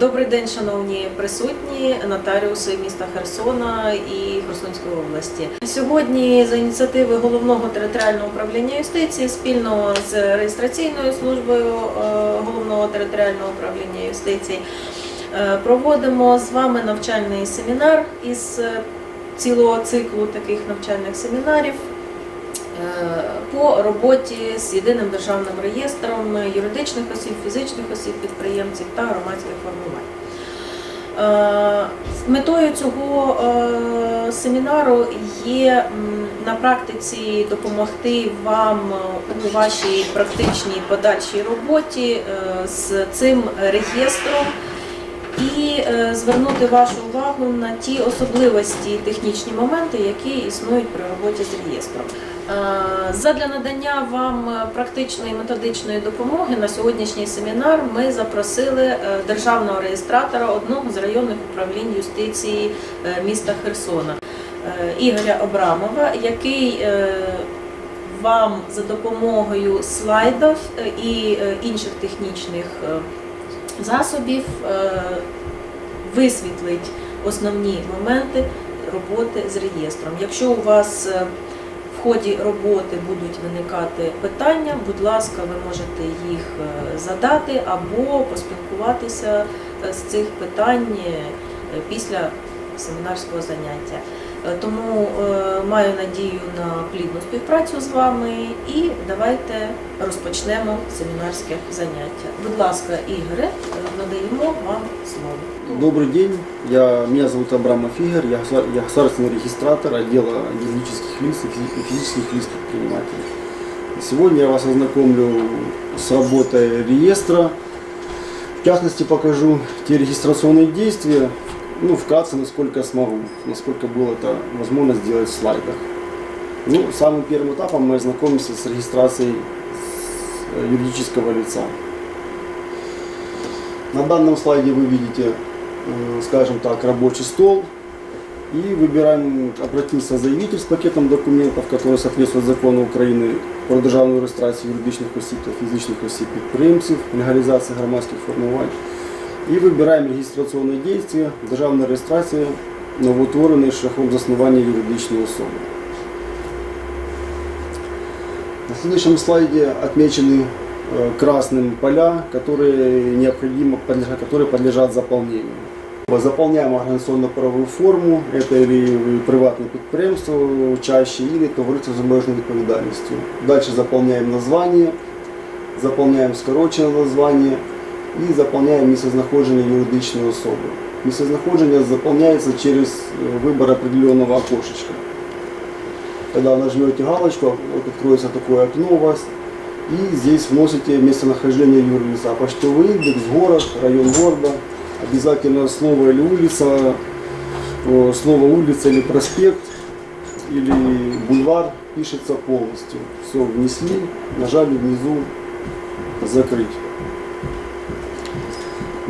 Добрий день, шановні присутні, нотаріуси міста Херсона і Херсонської області. Сьогодні за ініціативи головного територіального управління юстиції спільно з реєстраційною службою е, головного територіального управління юстиції е, проводимо з вами навчальний семінар із цілого циклу таких навчальних семінарів по роботі з єдиним державним реєстром юридичних осіб, фізичних осіб, підприємців та громадських формувань. Е, Метою цього е, семінару є на практиці допомогти вам у вашій практичній подальшій роботі е, з цим реєстром і е, звернути вашу увагу на ті особливості, технічні моменти, які існують при роботі з реєстром. Е, Задля надання вам практичної методичної допомоги на сьогоднішній семінар ми запросили е, державного реєстратора одного з районних управлінь юстиції міста Херсона Ігоря Обрамова, який вам за допомогою слайдів і інших технічних засобів е, висвітлить основні моменти роботи з реєстром. Якщо у вас е, в ході роботи будуть виникати питання, будь ласка, ви можете їх е, задати або поспілкуватися з цих питань після семінарського заняття. Е, Тому е, маю надію на плідну співпрацю з вами і давайте розпочнемо семінарське заняття. Будь ласка, Ігоре, е, надаємо вам слово. Добрый день, я, меня зовут Абрамов Игорь, я, государ- я государственный регистратор отдела юридических лиц и физи- и физических лиц предпринимателей. Сегодня я вас ознакомлю с работой реестра. В частности, покажу те регистрационные действия, ну, вкратце, насколько смогу, насколько было это возможно сделать в слайдах. Ну, самым первым этапом мы ознакомимся с регистрацией с- э, юридического лица. На данном слайде вы видите, э, скажем так, рабочий стол. И выбираем, обратился заявитель с пакетом документов, который соответствует закону Украины про державну реєстрацію юридичних осіб та фізичних осіб підприємців, легалізації громадських формувань. І вибираємо регістраційне дійство, державна реєстрація новоутвореної шляхом заснування юридичної особи. На следующем слайде отмечены э, красным поля, которые необходимо, подлежат, которые подлежат заполнению. Заполняем организационно-правовую форму, это или приватное підприємство чаще, или товариство з обмеженою відповідальністю. Дальше заполняем название, заполняем скорочене название и заполняем місцезнаходження юридичної особи. Місцезнаходження заполняется через э, выбор определенного окошечка. Когда нажмете галочку, вот откроется такое окно у вас, и здесь вносите местонахождение юрлица, почтовый индекс, город, район города, обязательно слово или улица, э, слово улица или проспект, или бульвар пишется полностью. Все внесли, нажали внизу закрыть.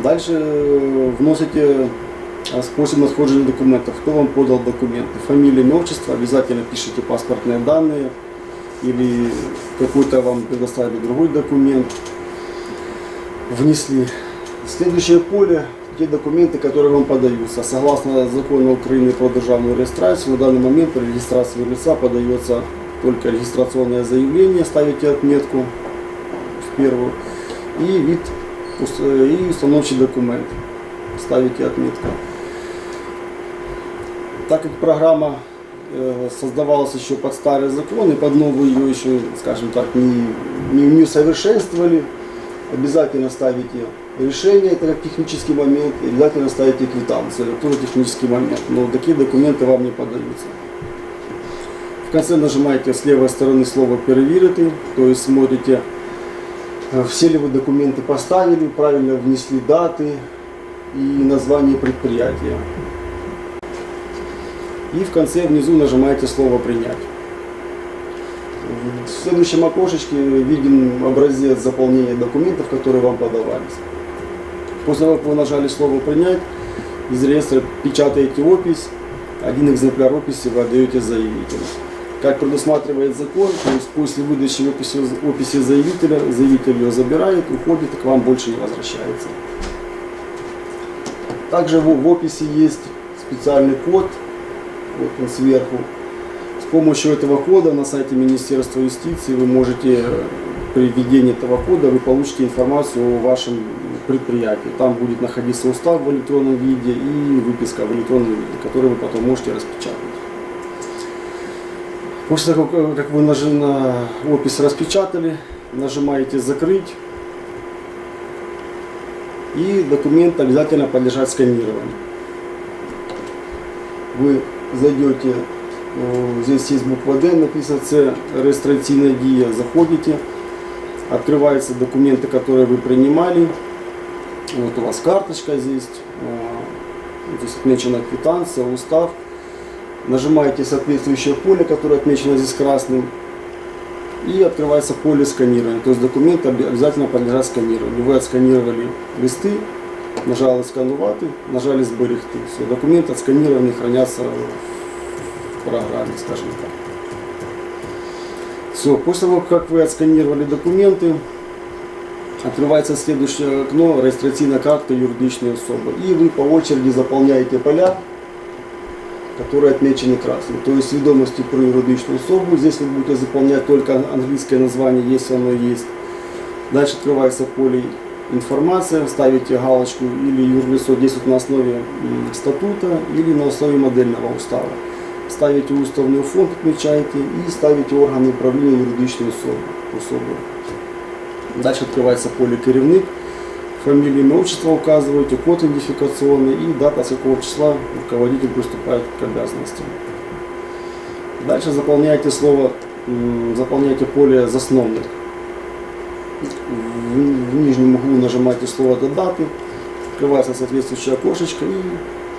Дальше э, вносите а, способ нахождения документов. Кто вам подал документы? Фамилия, имя, отчество. Обязательно пишите паспортные данные. Или какой-то вам предоставили другой документ. Внесли. Следующее поле. Те документы, которые вам подаются. Согласно закону Украины про державную регистрацию, на данный момент при регистрации лица подается только регистрационное заявление, ставите отметку в первую, и вид и установчий документ. Ставите отметку. Так как программа э, создавалась еще под старый закон и под новый ее еще, скажем так, не, не, не усовершенствовали, обязательно ставите решение, это как технический момент, и обязательно ставите квитанцию, это тоже технический момент, но такие документы вам не подаются. В конце нажимаете с левой стороны слово «перевірити», то есть смотрите, все ли вы документы поставили, правильно внесли даты и название предприятия. И в конце внизу нажимаете слово «Принять». В следующем окошечке виден образец заполнения документов, которые вам подавались. После того, как вы нажали слово «Принять», из реестра печатаете опись, один экземпляр описи вы отдаете заявителю. Как предусматривает закон, то есть после выдачи описи, описи заявителя, заявитель ее забирает, уходит и к вам больше не возвращается. Также в, в описи есть специальный код, вот он сверху. С помощью этого кода на сайте Министерства юстиции вы можете э, при введении этого кода вы получите информацию о вашем предприятии. Там будет находиться устав в электронном виде и выписка в электронном виде, которую вы потом можете распечатать. После того, как- вы на опись распечатали, нажимаете «Закрыть», и документ обязательно подлежат сканированию. Вы зайдете, э, здесь есть буква D, написано С, регистрационная дия, заходите, открываются документы, которые вы принимали, вот у вас карточка здесь, э, здесь отмечена квитанция, устав, нажимаете соответствующее поле, которое отмечено здесь красным, и открывается поле сканирования. То есть документы обе- обязательно подлежат сканированию. Вы отсканировали листы, нажали сканувати, нажали зберегти. Все, документы отсканированы хранятся в программе, скажем так. Все, после того, как вы отсканировали документы, открывается следующее окно регистрационная карта юридичной особы. И вы по очереди заполняете поля, которые отмечены красным. То есть ведомости про юридичную особу. Здесь вы будете заполнять только английское название, если оно есть. Дальше открывается поле информация, ставите галочку или юрлицо вот на основе статута или на основе модельного устава. Ставите уставный фонд, отмечаете и ставите органы управления юридичной особи. Дальше открывается поле керівник, фамилию, имя, отчество указываете, код идентификационный и дата, с какого числа руководитель приступает к обязанностям. Дальше заполняете слово, заполняете поле засновник. В нижнем углу нажимаете слово до даты, открывается соответствующее окошечко и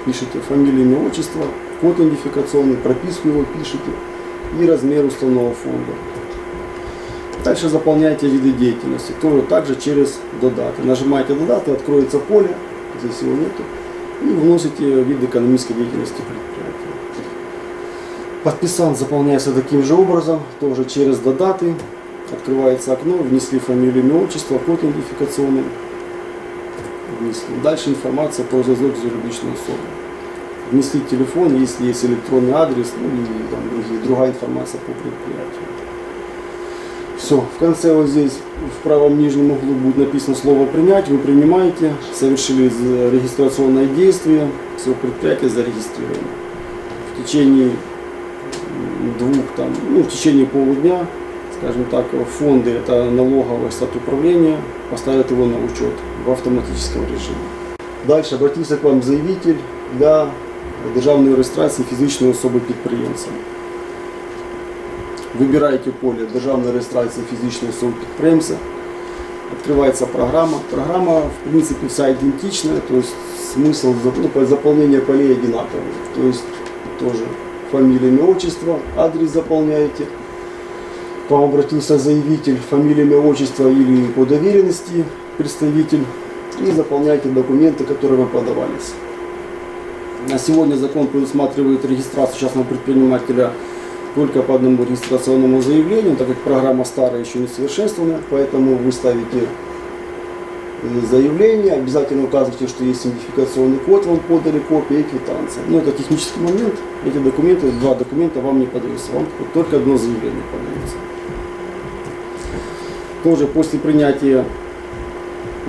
пишите фамилию, имя, отчество, код идентификационный, прописку его пишите и размер уставного фонда. Дальше заполняйте виды деятельности, тоже также через додаты. Нажимаете додаты, откроется поле, здесь его нету, и вносите вид экономической деятельности предприятия. Подписант заполняется таким же образом, тоже через додаты. Открывается окно, внесли фамилию, имя, отчество, код идентификационный. Внесли. Дальше информация зв'язок с юридичной особой. Внесли телефон, если есть электронный адрес, ну и там, другие, другая информация по предприятию. Все, в конце вот здесь в правом нижнем углу будет написано слово принять, вы принимаете, совершили з- регистрационное действие, все предприятие зарегистрировано. В течение м, двух там, ну в течение полудня, скажем так, фонды, это налоговое статуправление, поставят его на учет в автоматическом режиме. Дальше обратился к вам заявитель для державної реєстрації фізичної особи підприємця. Вибираєте поле державної реєстрації фізичної особи підприємця. Открывается программа. Программа, в принципе, вся идентичная, то есть смысл зап- ну, по- заполнения полей одинаковый. То есть тоже фамилия, имя, отчество, адрес заполняете. К вам обратился заявитель, фамилия, имя, отчество или по доверенности представитель. И заполняете документы, которые вам подавались. На сегодня закон предусматривает регистрацию частного предпринимателя только по одному регистрационному заявлению, так как программа старая еще не совершенствована, поэтому вы ставите э, заявление, обязательно указывайте, что есть идентификационный код, вам подали копия и квитанция. Но это технический момент, эти документы, два документа вам не подаются, вам только одно заявление подается. Тоже после принятия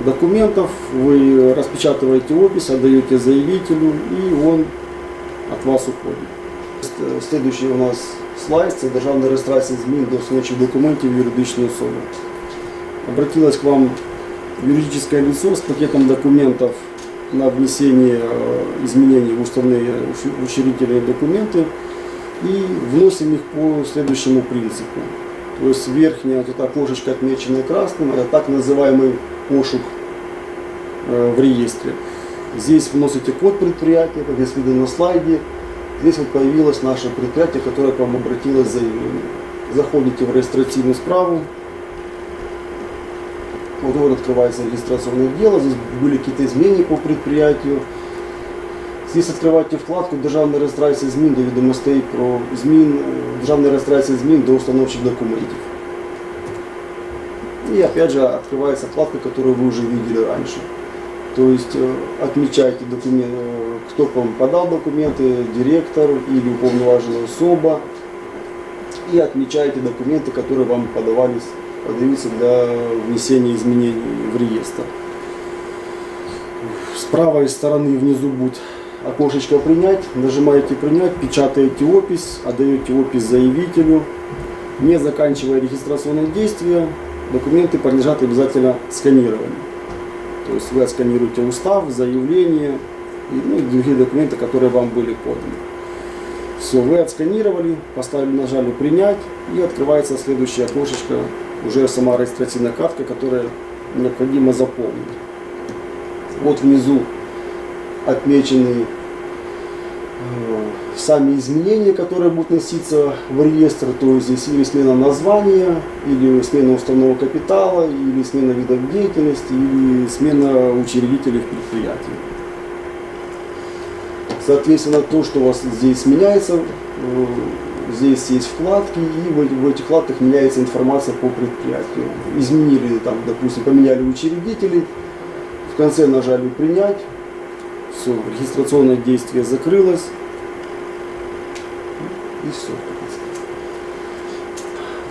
документов вы распечатываете опись, отдаете заявителю, и он от вас уходит. Э, Следующий у нас слайд це державна реєстрація змін до існуючих документів юридичної особи. Обратилось к вам юридическое лицо с пакетом документов на внесение э, изменений в уставные ущ- учредительные документы и вносим их по следующему принципу. То есть верхняя вот эта окошечко, отмеченная красным, это так называемый пошук э, в реестре. Здесь вносите код предприятия, как здесь видно на слайде. Здесь вот появилось наше предприятие, которое к вам обратилось с заявлением. Заходите в регистрационную справу. Вот, вот открывается регистрационное дело. Здесь были какие-то изменения по предприятию. Здесь откриваєте вкладку Державна реєстрація змін до відомостей про змін, е, Державна реєстрація змін до установчих документів. И опять же открывается вкладка, которую вы уже видели раньше. То есть э, отмечайте документ, э, кто к вам подал документы, директор или уполноваженная особа. И отмечайте документы, которые вам подавались, подаются для внесения изменений в реестр. С правой стороны внизу будет окошечко «Принять». Нажимаете «Принять», печатаете опись, отдаете опись заявителю. Не заканчивая регистрационные действия, документы подлежат обязательно сканированию. То есть вы отсканируете устав, заявление и, ну, другие документы, которые вам были поданы. Все, вы отсканировали, поставили, нажали «Принять» и открывается следующее окошечко, уже сама регистрационная картка, которая необходимо заполнить. Вот внизу отмечены э, сами изменения, которые будут носиться в реестр, то есть здесь или смена названия, или смена уставного капитала, или смена видов деятельности, или смена учредителей в предприятии. Соответственно, то, что у вас здесь меняется, э, здесь есть вкладки, и в, в этих вкладках меняется информация по предприятию. Изменили, там, допустим, поменяли учредителей, в конце нажали «Принять», все, регистрационное действие закрылось, і все.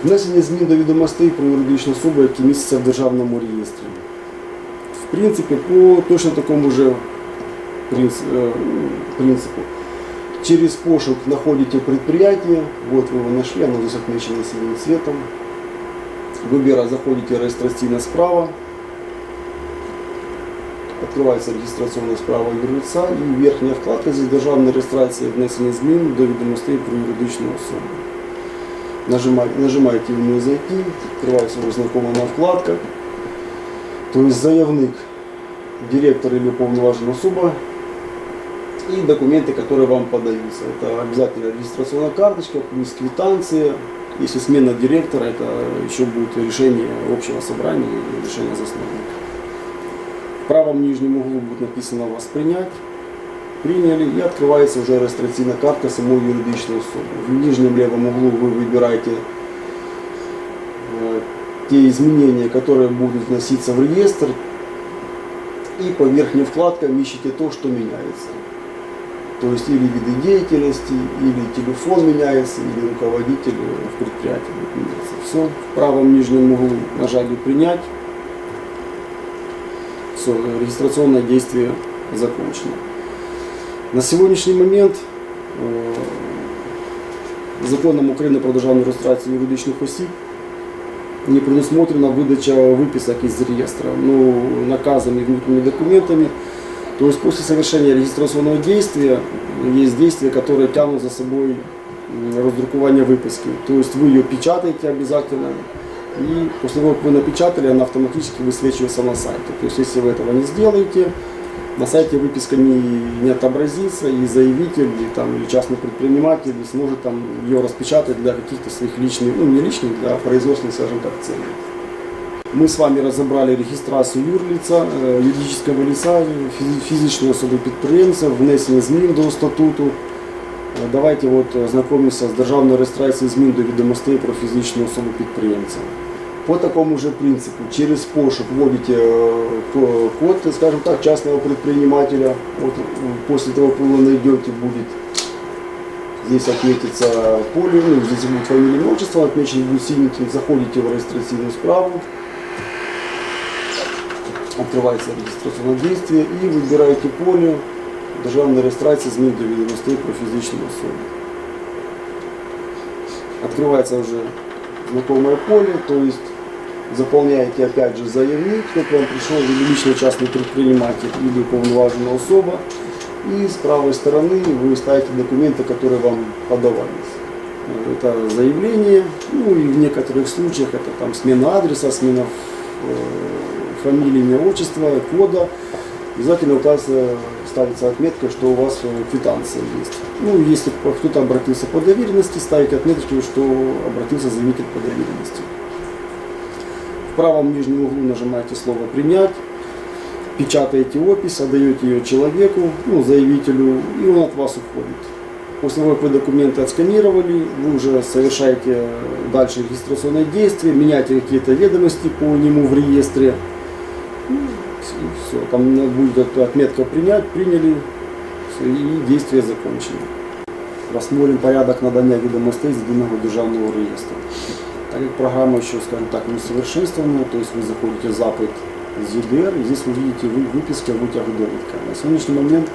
Внесення змін до відомостей про юридичну особу, які містяться в державному реєстрі. В принципі, по точно такому же принц- э, принципу. Через пошук находите предприятие, вот вы его нашли, оно здесь отмечено синим цветом. Выбира заходите регистрационно справа, Открывается регистрационная справа юрлица и верхняя вкладка здесь державная регистрация внесення змін до відомостей про юридичну особу. Нажимаете, нажимаете в зайти, открывается уже знакомая вкладка. То есть заявник, директор или уполноваженная особа и документы, которые вам подаются. Это обязательно регистрационная карточка, плюс квитанция. Если смена директора, это еще будет решение общего собрания и решение засновника. В правом нижнем углу будет написано «Вас принять». Приняли и открывается уже регистрационная карта самой юридичной особы. В нижнем левом углу вы выбираете э, те изменения, которые будут вноситься в реестр. И по верхним вкладкам ищите то, что меняется. То есть или виды деятельности, или телефон меняется, или руководитель в предприятии меняться. Все. В правом нижнем углу нажали «Принять» Все, регистрационное действие закончено. На сегодняшний момент е, законом України про державну реєстрацію юридичних осіб не предусмотрена выдача выписок из реестра, ну, наказами и внутренними документами. То есть после совершения регистрационного действия есть действия, которые тянут за собой м, раздрукування выписки. То есть вы ее печатаете обязательно, и после того, как вы напечатали, она автоматически высвечивается на сайте. То есть если вы этого не сделаете, на сайте выписка не, не отобразится, и заявитель, и, там, или частный предприниматель не сможет там, ее распечатать для каких-то своих личных, ну не личных, для производственных, скажем так, целей. Мы с вами разобрали регистрацию юрлица, э, юридического лица, физи- фізичної особи підприємця, внесення змін до статуту. Е, Давайте от е, знайомимося з державною реєстрацією змін до відомостей про фізичну особу підприємця. По такому же принципу, через пошук вводите э, ко- код, скажем так, частного предпринимателя. Вот э, после того, как вы его найдете, будет здесь отметится поле, ну, здесь будет фамилия, имя, отчество, отмечен будет синеньким, заходите в регистрационную справу, открывается регистрационное действие и выбираете поле державной регистрации змін до відомостей про фізичну особу. Открывается уже знакомое поле, то есть заполняете опять же заявник, кто к вам пришел, или личный частный предприниматель, или уполноваженная особа. И с правой стороны вы ставите документы, которые вам подавались. Это заявление, ну и в некоторых случаях это там смена адреса, смена э, фамилии, имя, отчества, кода. Обязательно указывается, ставится отметка, что у вас э, квитанция есть. Ну, если кто-то обратился по доверенности, ставите отметку, что обратился заявитель по доверенности. В правом нижнем углу нажимаете слово «Принять», печатаете опись, отдаете ее человеку, ну, заявителю, и он от вас уходит. После того, как вы документы отсканировали, вы уже совершаете дальше регистрационные действия, меняете какие-то ведомости по нему в реестре. Ну, Все, там надо будет эта отметка принять, приняли, все, и действие закончено. Рассмотрим порядок надання відомостей з єдиного державного реєстру. Так как программа еще, скажем так, несовершенствованная, то есть вы заходите в запад с ЕДР, и здесь вы видите вы- выписка витяг довідка. На сьогоднішній момент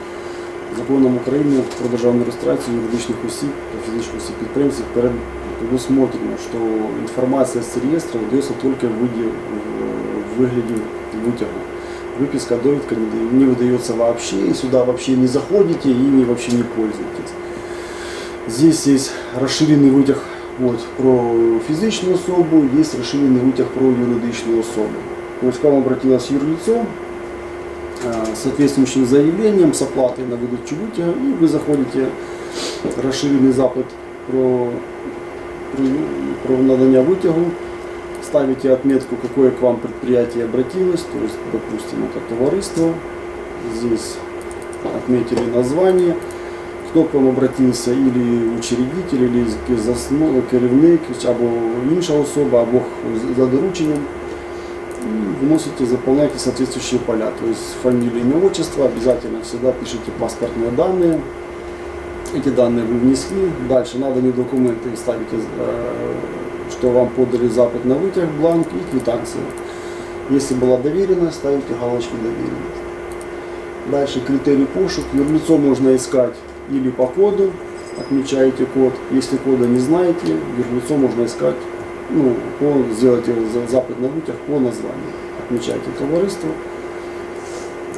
законом України про державну реєстрацію юридичних осіб та фізичних осіб підприємців перед предусмотрено, що інформація з реєстру дається тільки в, виді, в вигляді витягу. Выписка довідка не, дає- не выдается вообще, и сюда вообще не заходите, и ими вообще не пользуетесь. Здесь есть расширенный витяг вот, про фізичну особу, есть расширенный витяг про юридичную особу. То есть к вам обратилось юрлицо э, с соответствующим заявлением, с оплатой на выдачу вытяга, и вы заходите в расширенный запит про, про, про надання вытягу, ставите отметку, какое к вам предприятие обратилось, то есть, допустим, это товариство, здесь отметили название, хто к вам обратився, или учредитель, или керівник, або інша особа, або за дорученням. Вносите, заполняете соответствующие поля. То есть фамилия, имя, отчество, обязательно всегда пишите паспортные данные. Эти данные вы внесли. Дальше наданные документы ставите, э, что вам подали запад на вытяг, бланк и квитанцию. Если была доверенность, ставите галочку доверенность. Дальше критерий пошук. Юрлицо можно искать или по коду, отмечаете код. Если кода не знаете, юрлицо можно искать, ну, по, сделайте за- запад на вытяг по названию. Отмечайте товариство,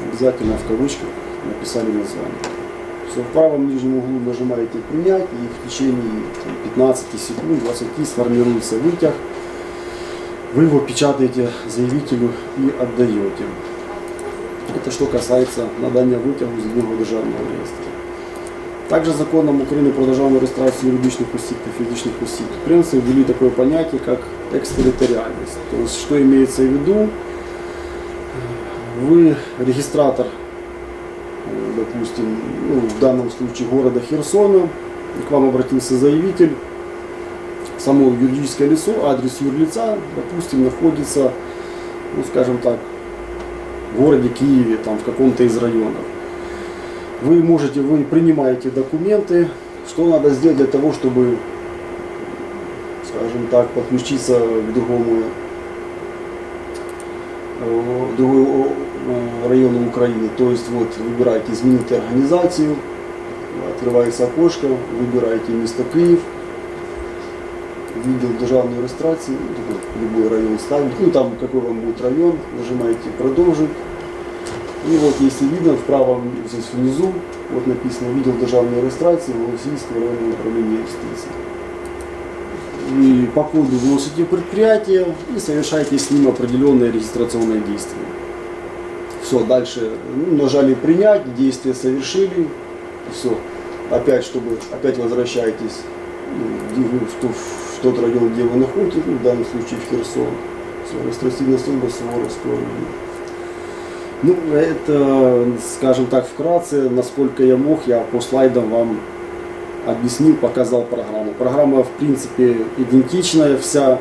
обязательно в кавычках написали название Все, в правом нижнем углу нажимаете принять и в течение там, 15 секунд, 20 сформируется вытяг. Вы его печатаете заявителю и отдаете. Это что касается надання витягу з єдиного державного реєстру. Также законом України про державну реєстрацію юридичних осіб та фізичних осіб підприємства ввели такое понятие, как экстерриториальность. То есть, что имеется в виду? Вы регистратор, э, допустим, ну, в данном случае города Херсона, к вам обратился заявитель, само юридическое лицо, адрес юрлица, допустим, находится, ну, скажем так, в городе Киеве, там, в каком-то из районов. Вы можете, вы принимаете документы, что надо сделать для того, чтобы, скажем так, подключиться к другому э, другой району Украины. То есть вот выбираете изменить организацию, открывается окошко, выбираете место Киев, видел державную регистрацию, ну, любой район ставить, ну там какой вам будет район, нажимаете продолжить. И вот если видно, в правом здесь внизу, вот написано «Видел державную регистрацию Голосийского районного управления юстиции». И по коду вносите предприятие и совершаете с ним определенные регистрационные действия. Все, дальше ну, нажали принять, действие совершили, все. Опять, чтобы опять возвращаетесь ну, в, то- в тот район, где вы находитесь, ну, в данном случае в Херсон. Все, регистрационная служба Суворовского. Ну, это, скажем так, вкратце, насколько я мог, я по слайдам вам объяснил, показал программу. Программа, в принципе, идентичная, вся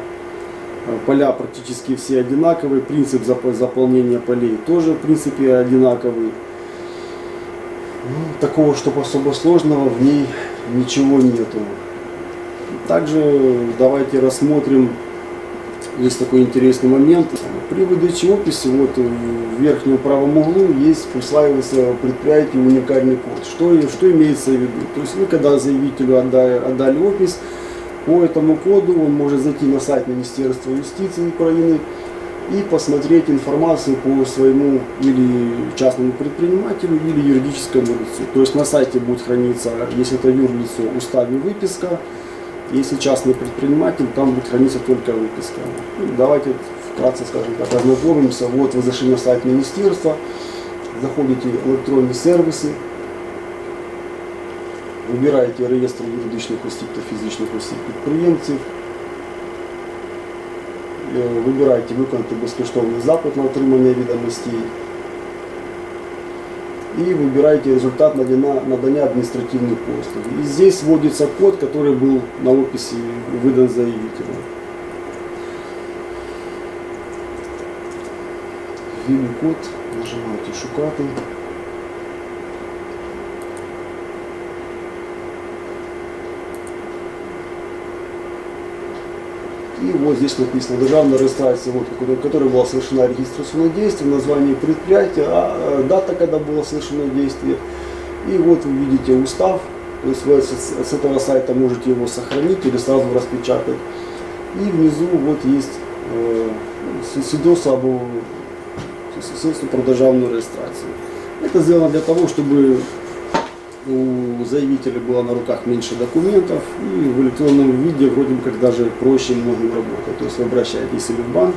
поля практически все одинаковые, принцип зап- заполнения полей тоже, в принципе, одинаковый. Ну, такого, чтобы особо сложного в ней ничего нету. Также давайте рассмотрим, есть такой интересный момент. При выдаче описи вот в верхнем правом углу есть присваивается предприятию уникальный код. Что, что имеется в виду? То есть вы когда заявителю отдали, отдали опись, по этому коду он может зайти на сайт Министерства юстиции Украины и посмотреть информацию по своему или частному предпринимателю, или юридическому лицу. То есть на сайте будет храниться, если это юрлицо, устав и выписка, если частный предприниматель, там будет храниться только выписка. Ну, давайте вкратце, скажем так, ознакомимся. Вот вы зашли на сайт министерства, заходите в электронные сервисы, вибираєте реєстр юридичних осіб та фізичних осіб підприємців, Е, вибираєте виконати безкоштовний запит на отримання відомостей и выбираете результат надання, надання административных послуг. И здесь вводится код, который был на описи выдан заявителю. Логин код, нажимаете шукати. И вот здесь написано державная регистрация, вот, в которой была совершена регистрационное действие, название предприятия, а, э, дата, когда было совершено действие. И вот вы видите устав, то есть вы с, с этого сайта можете его сохранить или сразу распечатать. И внизу вот есть э, с- свидетельство об свидетельство про державную регистрацию. Это сделано для того, чтобы у заявителя было на руках меньше документов и в электронном виде вроде бы как даже проще многим работать. То есть вы обращаетесь или в банк,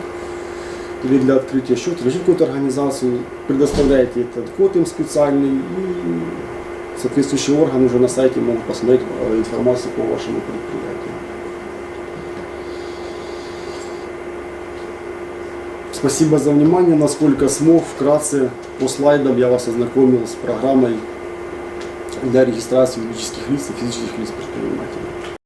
или для открытия счета, или какую-то организацию, предоставляете этот код им специальный и соответствующий орган уже на сайте могут посмотреть э, информацию по вашему предприятию. Спасибо за внимание. Насколько смог, вкратце по слайдам я вас ознакомил с программой для регистрации юридических лиц и физических лиц предпринимателей.